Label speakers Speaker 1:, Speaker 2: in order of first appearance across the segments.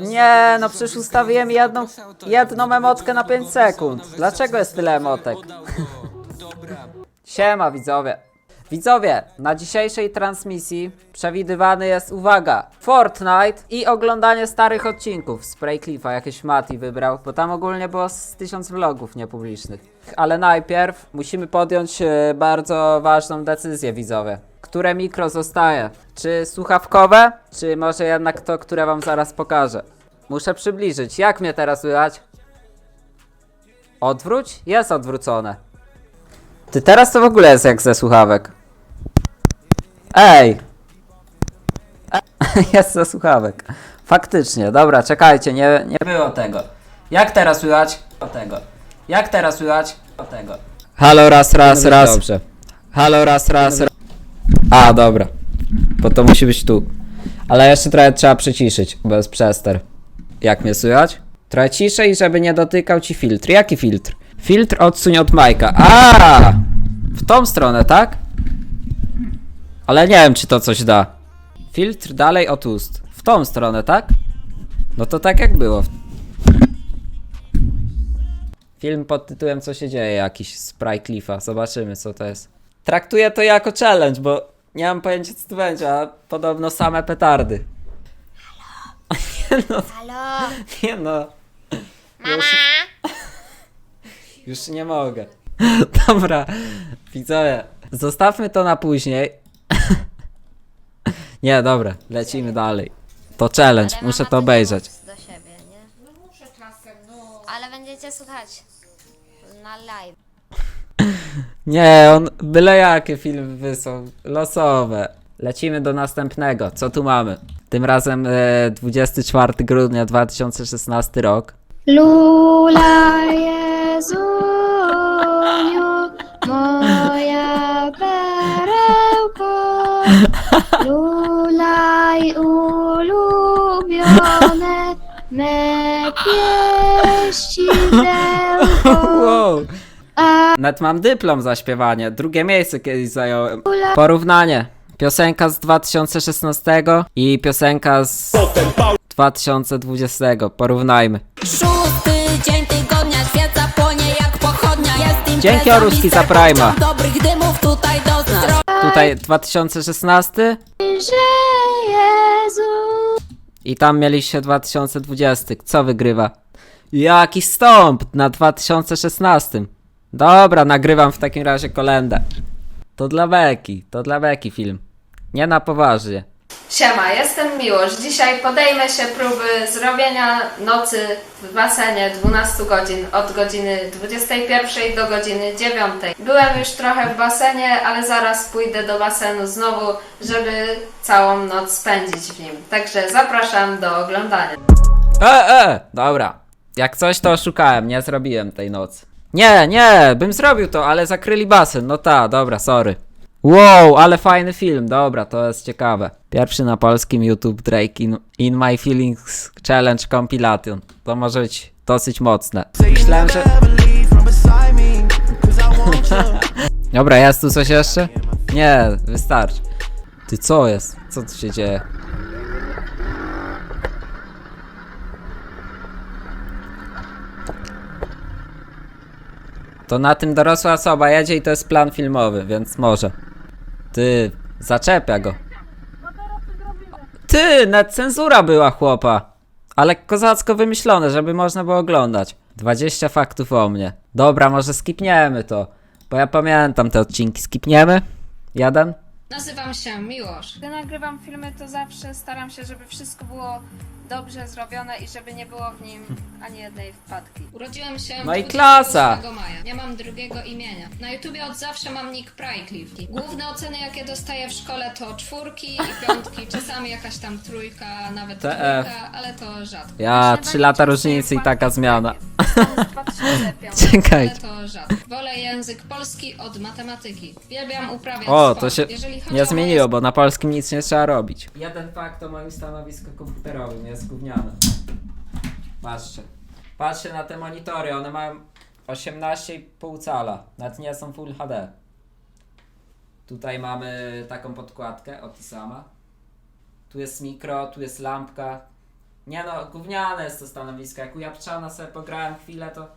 Speaker 1: Nie, no przecież ustawiłem jedną, jedną emotkę na 5 sekund. Dlaczego jest tyle emotek? Siema widzowie. Widzowie, na dzisiejszej transmisji przewidywany jest, uwaga, Fortnite i oglądanie starych odcinków z Spraycliffa, jakieś Mati wybrał, bo tam ogólnie było z tysiąc vlogów niepublicznych. Ale najpierw musimy podjąć e, bardzo ważną decyzję, widzowie. Które mikro zostaje? Czy słuchawkowe, czy może jednak to, które wam zaraz pokażę? Muszę przybliżyć. Jak mnie teraz słychać? Odwróć? Jest odwrócone. Ty teraz to w ogóle jest jak ze słuchawek. Ej! E jest ze słuchawek. Faktycznie, dobra, czekajcie, nie, nie było tego. Jak teraz słychać? O tego. Jak teraz słychać? O tego. Halo, raz, raz, raz. Dobrze. Halo, raz, raz, raz. A, dobra. Bo to musi być tu. Ale jeszcze trochę trzeba przyciszyć, bo jest przester. Jak mnie słychać? Trochę ciszej, żeby nie dotykał ci filtr. Jaki filtr? Filtr odsuń od Majka. A! W tą stronę, tak? Ale nie wiem, czy to coś da. Filtr dalej od ust. W tą stronę, tak? No to tak jak było. Film pod tytułem Co się dzieje jakiś z Cliffa. Zobaczymy co to jest. Traktuję to jako challenge, bo nie mam pojęcia co to będzie, a podobno same petardy. Nie no,
Speaker 2: Halo,
Speaker 1: nie no. Już, już nie mogę. Dobra, widzowie, zostawmy to na później. Nie, dobra, lecimy dalej. To challenge,
Speaker 2: ale
Speaker 1: muszę
Speaker 2: mama
Speaker 1: to obejrzeć.
Speaker 2: do siebie, nie? No muszę czasem, no. Ale będziecie słuchać na live.
Speaker 1: Nie, on byle jakie filmy wysłał, losowe. Lecimy do następnego. Co tu mamy? Tym razem e, 24 grudnia 2016 rok.
Speaker 3: Lula Jezuniu, moja perełko, lulaj ulubione me pieścidełko.
Speaker 1: Wow.
Speaker 3: A
Speaker 1: Nawet mam dyplom za śpiewanie. Drugie miejsce kiedyś zająłem. Porównanie. Piosenka z 2016 i piosenka z 2020. Porównajmy.
Speaker 4: Szósty dzień tygodnia, świeca płonie jak pochodnia Jest impreza,
Speaker 1: Dzięki, Oruski, za
Speaker 4: mister,
Speaker 1: Prima.
Speaker 4: dobrych dymów tutaj doznasz
Speaker 1: Tutaj 2016
Speaker 3: że Jezu,
Speaker 1: i tam mieliście 2020. Co wygrywa? Jaki stąp na 2016. Dobra, nagrywam w takim razie kolendę. To dla Beki, to dla Beki film. Nie na poważnie.
Speaker 5: Siema, jestem Miłosz. Dzisiaj podejmę się próby zrobienia nocy w basenie 12 godzin, od godziny 21 do godziny 9. Byłem już trochę w basenie, ale zaraz pójdę do basenu znowu, żeby całą noc spędzić w nim. Także zapraszam do oglądania.
Speaker 1: E, e, dobra. Jak coś to oszukałem, nie zrobiłem tej nocy. Nie, nie, bym zrobił to, ale zakryli basen. No ta, dobra, sorry. Wow, ale fajny film, dobra, to jest ciekawe. Pierwszy na polskim YouTube Drake in, in My Feelings Challenge Compilation. To może być dosyć mocne. Myślałem, że... Dobra, jest tu coś jeszcze? Nie, wystarczy. Ty co jest? Co tu się dzieje? To na tym dorosła osoba jedzie i to jest plan filmowy, więc może. Ty, zaczepia go. Ty, net cenzura była chłopa. Ale kozacko wymyślone, żeby można było oglądać. 20 faktów o mnie. Dobra, może skipniemy to. Bo ja pamiętam te odcinki. Skipniemy? Jeden?
Speaker 6: Nazywam się Miłosz. Gdy nagrywam filmy, to zawsze staram się, żeby wszystko było dobrze zrobione i żeby nie było w nim ani jednej wpadki. Urodziłem się
Speaker 1: No i
Speaker 6: 28
Speaker 1: klasa.
Speaker 6: maja. Nie mam drugiego imienia. Na YouTubie od zawsze mam nick Prycliffe. Główne oceny, jakie dostaję w szkole to czwórki i piątki, czasami jakaś tam trójka, nawet
Speaker 1: TF.
Speaker 6: trójka, ale to rzadko.
Speaker 1: Ja, 3 lata różnicy i taka zmiana.
Speaker 6: z 2005,
Speaker 1: Czekajcie.
Speaker 6: Ale to rzadko. Wolę język polski od matematyki. Uwielbiam uprawiać
Speaker 1: O,
Speaker 6: sport.
Speaker 1: to się
Speaker 6: Jeżeli chodzi
Speaker 1: nie
Speaker 6: o moje
Speaker 1: zmieniło, bo na polskim nic nie trzeba robić. Jeden fakt o moim stanowisku komputerowym jest gówniane. Patrzcie. Patrzcie na te monitory, one mają 18,5 cala. Nawet nie są Full HD. Tutaj mamy taką podkładkę, o sama. Tu jest mikro, tu jest lampka. Nie no, gówniane jest to stanowisko. Jak u Japczana sobie pograłem chwilę, to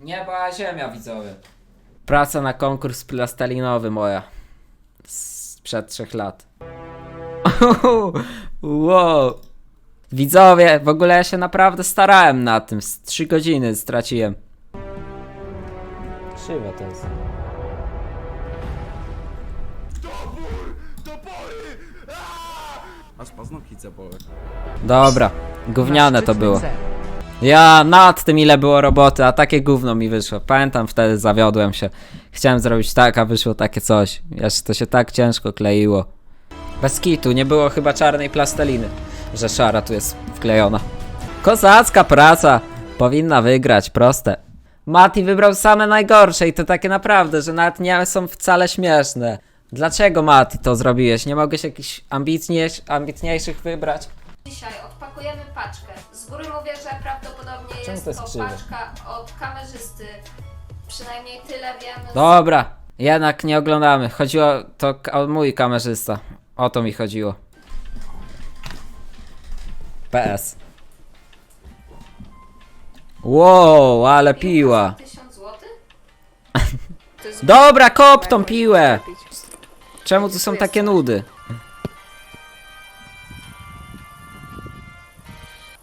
Speaker 1: nieba a ziemia widzowie. Praca na konkurs plastelinowy moja. Sprzed trzech lat. wow. Widzowie, w ogóle ja się naprawdę starałem na tym. Z 3 godziny straciłem. Krzywe to jest.
Speaker 7: Aż paznokcie bolą.
Speaker 1: Dobra, gówniane to było. Ja nad tym ile było roboty, a takie gówno mi wyszło. Pamiętam wtedy zawiodłem się. Chciałem zrobić tak, a wyszło takie coś. Jeszcze to się tak ciężko kleiło. Bez kitu, nie było chyba czarnej plasteliny, że szara tu jest wklejona. Kozacka praca! Powinna wygrać, proste. Mati wybrał same najgorsze i to takie naprawdę, że nawet nie są wcale śmieszne. Dlaczego Mati to zrobiłeś? Nie mogłeś jakichś ambitniejsz, ambitniejszych wybrać?
Speaker 5: Dzisiaj odpakujemy paczkę. Z góry mówię, że prawdopodobnie jest
Speaker 1: to jest
Speaker 5: to
Speaker 1: krzywe?
Speaker 5: paczka od kamerzysty. Przynajmniej tyle wiemy.
Speaker 1: Dobra, jednak nie oglądamy. Chodziło to o mój kamerzysta. O to mi chodziło. PS. Wow, ale piła.
Speaker 5: 1000 zł?
Speaker 6: To jest
Speaker 1: Dobra, kop tą piłę. Czemu tu są takie nudy?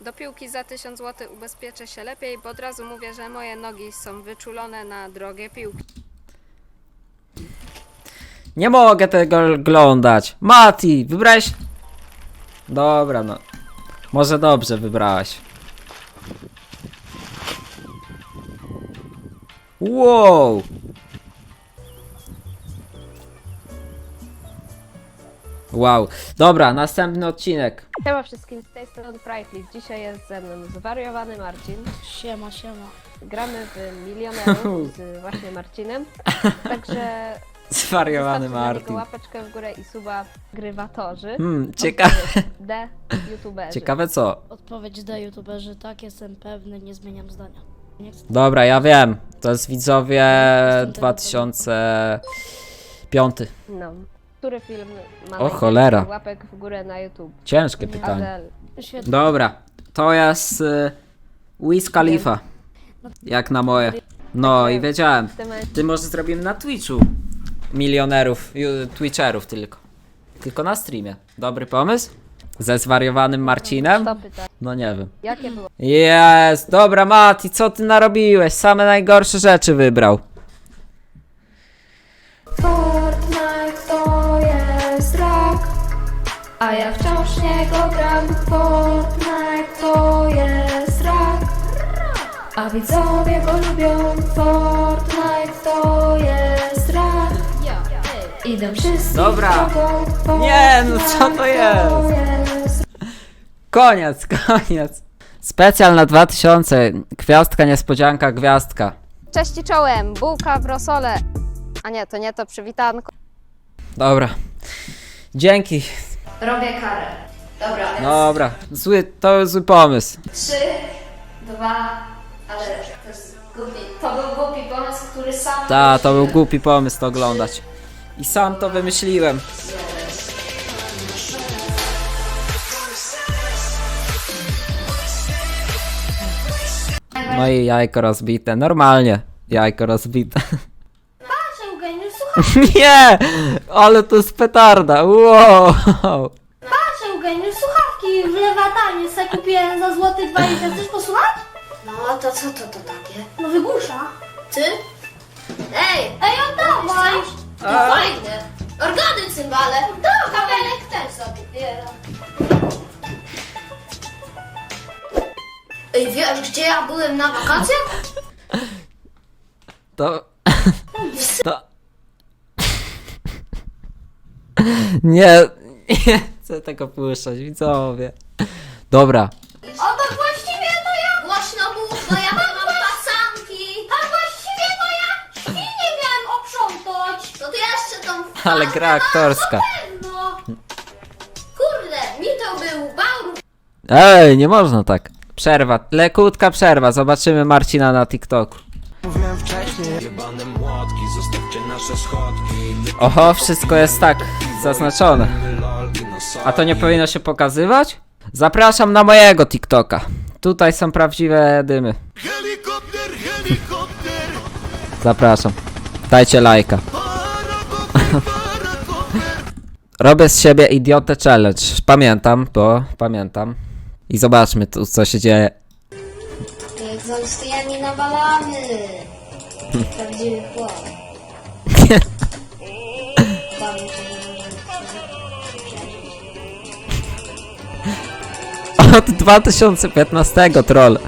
Speaker 6: Do piłki za 1000 zł ubezpieczę się lepiej, bo od razu mówię, że moje nogi są wyczulone na drogie piłki.
Speaker 1: Nie mogę tego oglądać. Mati, wybrałeś? Dobra, no. Może dobrze wybrałaś. Wow. Wow. Dobra, następny odcinek.
Speaker 8: Siema wszystkim, z tej strony Private Dzisiaj jest ze mną zwariowany Marcin.
Speaker 3: Siema, siema.
Speaker 8: Gramy w milionerów z właśnie Marcinem. Także
Speaker 1: Zwariowany Martin.
Speaker 8: łapeczkę w górę i suba grywatorzy.
Speaker 1: Hmm, ciekawe,
Speaker 8: D youtuberzy.
Speaker 1: ciekawe co.
Speaker 3: Odpowiedź D youtuberzy, tak, jestem pewny, nie zmieniam zdania. Nie chcę...
Speaker 1: Dobra, ja wiem. To jest widzowie 2005.
Speaker 8: No. Który film ma
Speaker 1: O,
Speaker 8: najwięcej
Speaker 1: cholera.
Speaker 8: łapek w górę na YouTube?
Speaker 1: Ciężkie pytanie.
Speaker 3: Świetnie.
Speaker 1: Dobra, to jest y, Wiz Khalifa. Jak na moje. No i wiedziałem.
Speaker 8: W tym momencie
Speaker 1: Ty może zrobimy na Twitchu. Milionerów, Twitcherów tylko. Tylko na streamie. Dobry pomysł? Ze zwariowanym Marcinem?
Speaker 8: to pyta.
Speaker 1: No nie wiem.
Speaker 8: Jakie było?
Speaker 1: Jest, dobra Mati, co ty narobiłeś? Same najgorsze rzeczy wybrał.
Speaker 5: Fortnite to jest rak, a ja wciąż w niego gram. Fortnite to jest rak, a widzowie go lubią. Fortnite to jest idą wszyscy
Speaker 1: Dobra.
Speaker 5: drogą.
Speaker 1: Nie, no co to jest?
Speaker 5: jest
Speaker 1: Koniec, koniec. Specjal na 2000. Gwiazdka, niespodzianka, gwiazdka.
Speaker 8: Cześć i czołem, bułka w rosole. A nie, to nie to przywitanko.
Speaker 1: Dobra. Dzięki.
Speaker 5: Robię karę. Dobra, więc
Speaker 1: Dobra. Zły, to zły pomysł.
Speaker 5: trzy, dwa, ale to jest głupi. To był głupi pomysł, który sam
Speaker 1: Ta, to był głupi pomysł to oglądać. I sam to wymyśliłem. No i jajko rozbite. Normalnie. Jajko rozbite.
Speaker 3: Eugeniusz, słuchaj,
Speaker 1: Nie! Ale to jest petarda. Wow!
Speaker 3: Eugeniusz, słuchawki w lewatanie sobie kupiłem za złoty 20, chcesz posłuchać?
Speaker 9: No to co to to takie?
Speaker 3: No wygłusza.
Speaker 9: Ty? Ej,
Speaker 3: Ej, oddawaj!
Speaker 9: To fajne. Organy cymbale. Kabelek też sobie bieram. Ej, wiesz gdzie ja byłem na wakacjach?
Speaker 1: To. To. Nie, nie chcę tego puszczać, widzowie. Dobra.
Speaker 9: O, to ja. Głośno mów, bo ja mam pasanki. A właściwie to ja świnie miałem oprzątać. To ty jeszcze tą
Speaker 1: Ale gra aktorska.
Speaker 9: No. Kurde, mi to był bał.
Speaker 1: Ej, nie można tak. Przerwa, lekutka przerwa. Zobaczymy Marcina na TikToku.
Speaker 7: Jebane młotki, zostawcie nasze schodki.
Speaker 1: Oho, wszystko jest tak zaznaczone. A to nie powinno się pokazywać? Zapraszam na mojego TikToka. Tutaj są prawdziwe dymy. Zapraszam. Dajcie lajka. Robię z siebie idiotę challenge. Pamiętam, bo pamiętam. I zobaczmy tu, co się dzieje.
Speaker 9: Zostajemy nawalamy. Prawdziwy chłop.
Speaker 1: Od 2015 troll.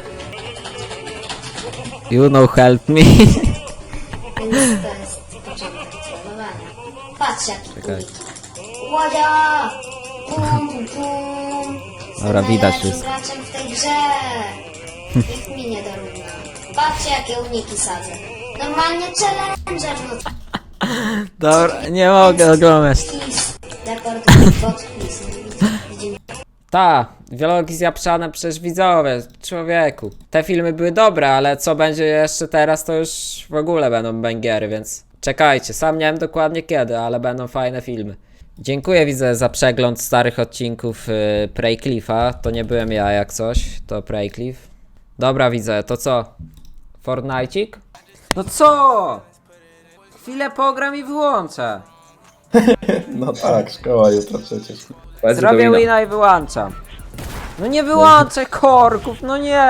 Speaker 1: You know help me.
Speaker 9: Jaki
Speaker 1: Czekaj.
Speaker 9: Łodzia! Pum, pum, pum.
Speaker 1: Dobra, widać
Speaker 9: Najlepszym
Speaker 1: wszystko.
Speaker 9: graczem w tej grze. Nikt mi nie dorówna. Patrzcie jakie uniki sadzę. Normalnie challenger, no
Speaker 1: Dobra, nie mogę oglądać.
Speaker 9: kiss. Rekord bot. Widzimy.
Speaker 1: Ta, wielki zjapszane przez widzowie, człowieku. Te filmy były dobre, ale co będzie jeszcze teraz, to już w ogóle będą bangiery, więc czekajcie. Sam nie wiem dokładnie kiedy, ale będą fajne filmy. Dziękuję widzę za przegląd starych odcinków y, Preycliffa. To nie byłem ja jak coś, to Preycliff. Dobra widzę, to co? Fortnite'ik? No co? Chwilę pogram i wyłączę.
Speaker 10: No tak, szkoła jutro przecież.
Speaker 1: Zrobię wina i wyłączam. No nie wyłączę korków, no nie!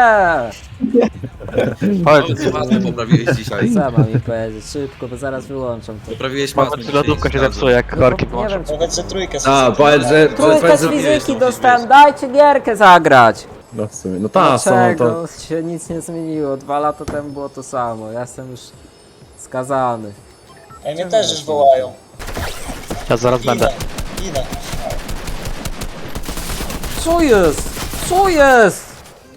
Speaker 7: Pasmy poprawiłeś dzisiaj.
Speaker 1: Co mam mi powiedzieć? Szybko, bo zaraz wyłączam to.
Speaker 7: Poprawiłeś pasmy
Speaker 11: Lodówka się zepsuje jak korki
Speaker 1: Nie wiem, czy...
Speaker 10: Powiedz, że trójkę
Speaker 7: A, powiedz, że...
Speaker 1: Trójkę z fizyki dostałem, dajcie gierkę zagrać!
Speaker 10: No w sumie, no ta, są
Speaker 1: Dlaczego się nic nie zmieniło? Dwa lata temu było to samo, ja jestem już skazany.
Speaker 10: Ej, mnie też już wołają.
Speaker 11: Ja zaraz będę.
Speaker 10: Idę.
Speaker 1: Co jest? Co jest?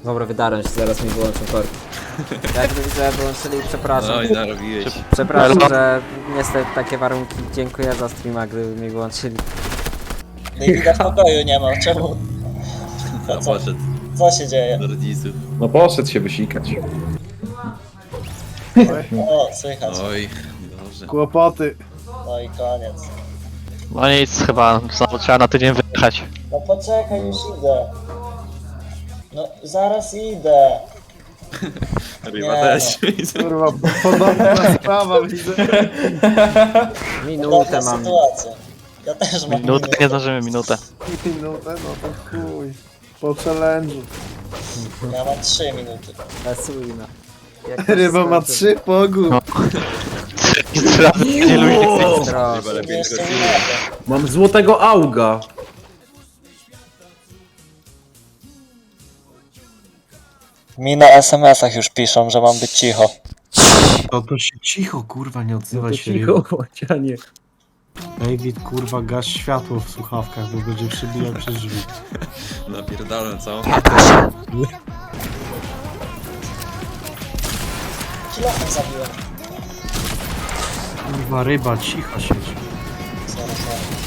Speaker 1: Dobra, wydarłem się, zaraz mi wyłączą korki. Jak widzę, wyłączyli, przepraszam.
Speaker 7: Oj, narobiłeś.
Speaker 1: Przepraszam, że niestety takie warunki. Dziękuję za streama, gdyby mi włączyli.
Speaker 10: Davida w pokoju nie ma, czemu?
Speaker 7: A poszedł
Speaker 10: Co się dzieje?
Speaker 7: do rodziców.
Speaker 12: No poszedł się wysikać.
Speaker 10: O, słychać.
Speaker 7: Oj, dobrze.
Speaker 12: Kłopoty.
Speaker 10: No i koniec.
Speaker 11: No nic, chyba znowu trzeba na tydzień wyjechać.
Speaker 10: No poczekaj, już idę. No, zaraz idę.
Speaker 7: Ryba
Speaker 10: Nie,
Speaker 7: też.
Speaker 12: Kurwa, podobna sprawa widzę.
Speaker 1: Minutę
Speaker 10: Podobna
Speaker 1: mam.
Speaker 10: sytuacja. Ja też mam
Speaker 11: Minutę, nie zdążymy minutę.
Speaker 12: Minutę, no to chuj. Po challenge'u.
Speaker 10: Ja mam 3 minuty.
Speaker 1: Jak
Speaker 12: Ryba ma trzy pogód.
Speaker 11: Razy nie lubię.
Speaker 1: Proszę.
Speaker 7: Ryba lepiej
Speaker 10: Jeszcze
Speaker 7: tylko
Speaker 10: minutę.
Speaker 12: Mam złotego auga.
Speaker 10: Mi na SMS-ach już piszą, że mam być cicho.
Speaker 12: To to się cicho, kurwa, nie odzywa
Speaker 10: No
Speaker 12: się. Cicho, bocianie. David, kurwa, gaś światło w słuchawkach, bo będzie przybijał przez drzwi.
Speaker 7: Napierdolę, co?
Speaker 10: Kilofem zabiłem.
Speaker 12: Kurwa, ryba, cicho siedź.
Speaker 10: Sorry, sorry.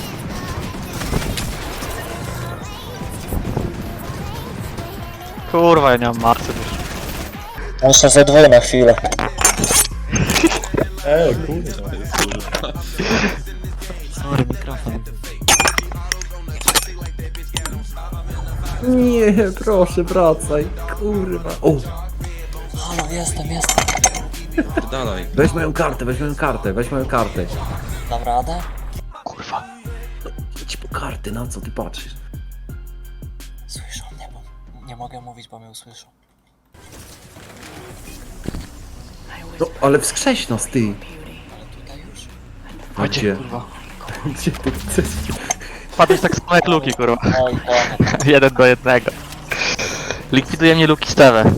Speaker 11: Kurwa, ja nie mam marcy już.
Speaker 10: Muszę ze dwóch na chwilę.
Speaker 11: Sorry, mikrofon.
Speaker 12: Nie, proszę, wracaj, kurwa. O,
Speaker 10: Halo, jestem, jestem.
Speaker 7: Dalej.
Speaker 12: weź moją kartę, weź moją kartę, weź moją kartę.
Speaker 10: Dam radę?
Speaker 11: Kurwa.
Speaker 12: Idź po karty, na co ty patrzysz?
Speaker 10: Nie mogę mówić, bo mnie usłyszą.
Speaker 12: No, ale wskrześ nas, ty.
Speaker 10: Tutaj już?
Speaker 12: A
Speaker 11: Chodźcie,
Speaker 12: gdzie?
Speaker 11: kurwa.
Speaker 12: Gdzie ty chcesz?
Speaker 11: Padłeś tak samo jak Luki, kurwa.
Speaker 10: No i koniec.
Speaker 11: Jeden do jednego. Likwiduje mnie Luki z TV.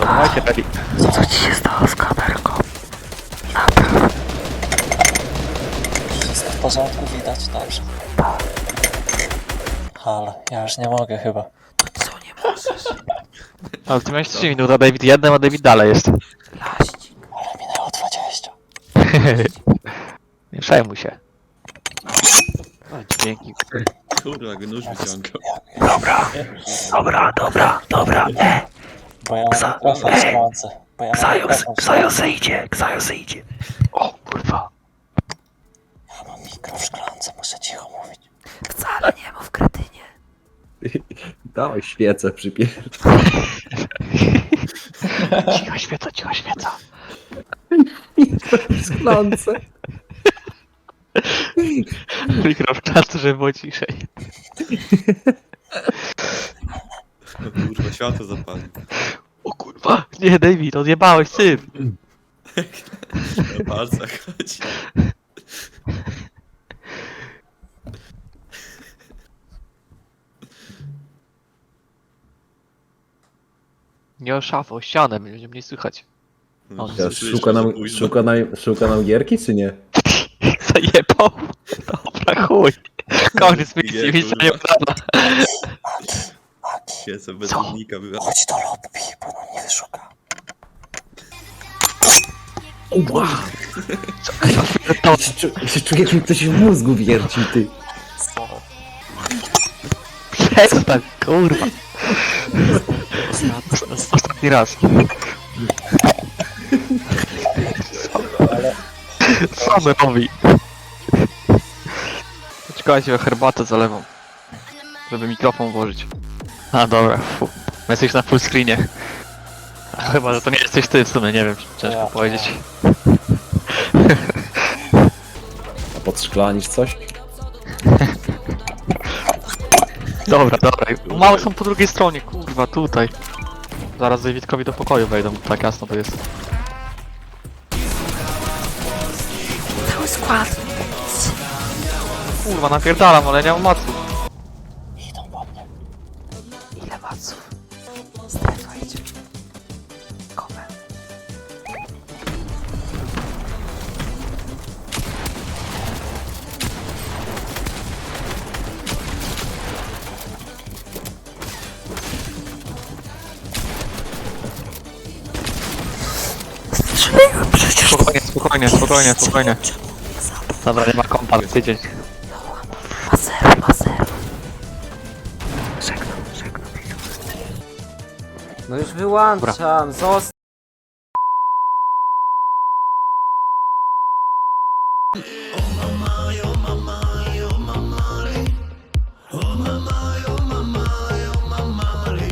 Speaker 11: Dawajcie, ready.
Speaker 10: Wszystko w porządku, widać, dobrze. Halo, ja już nie mogę chyba.
Speaker 11: Ale ty miałeś 3 minuty, a David jednym, a David dalej jest.
Speaker 10: Ale minęło 20.
Speaker 11: Nie przejmuj się. O, dzięki.
Speaker 7: Kurwa, go nóż wyciągał.
Speaker 10: Bo ja mam mikrofon w szklance. Bo ja mam mikrofon w szklance.
Speaker 11: zejdzie, Ksajo zejdzie. O kurwa.
Speaker 10: Ja mam mikro w szklance, muszę cicho mówić.
Speaker 1: Wcale nie mów kretynie.
Speaker 13: Dawaj świecę przypier...
Speaker 11: Cicho świeca, cicho świeca.
Speaker 13: Szklance.
Speaker 11: Mikro w czas, żeby było ciszej.
Speaker 7: No kurwa, światło zapali.
Speaker 11: O kurwa, nie David, odjebałeś syf.
Speaker 7: Na palcach chodzi.
Speaker 11: Nie o szafę, o ścianę, będzie mnie słychać.
Speaker 7: No,
Speaker 13: Ja,
Speaker 7: słyszeliśmy
Speaker 13: szuka,
Speaker 7: za
Speaker 13: nam,
Speaker 7: późno.
Speaker 13: szuka, nam, szuka nam gierki, czy nie?
Speaker 11: Zajebał. Dobra, chuj. Koniec
Speaker 7: Nie,
Speaker 11: misji, misja
Speaker 7: kurwa.
Speaker 11: nieudana.
Speaker 7: Świecę bez
Speaker 11: Co?
Speaker 10: Chodź do lobby, bo nam nie wyszuka.
Speaker 11: To
Speaker 13: Ja się, czu, ja się czuję, jak mi ktoś w mózgu wierci, ty.
Speaker 11: przestań, kurwa. Ostatni raz. Co on robi? Czekajcie, herbatę zalewam. Żeby mikrofon włożyć. A dobra, fu. Jesteś na full screenie. A Chyba, że to nie jesteś ty w sumie, nie wiem, ciężko
Speaker 10: Ja.
Speaker 11: powiedzieć.
Speaker 13: A podszklanisz coś?
Speaker 11: Dobra, dobra. Małe są po drugiej stronie, kurwa, tutaj. Zaraz Davidkowi do pokoju wejdą, tak jasno to jest. Cały skład. Kurwa, napierdalam, ale nie mam maców. Spokojnie, spokojnie, spokojnie, spokojnie. Dobra, nie ma kompa, tydzień.
Speaker 1: No już wyłączam, zostaw.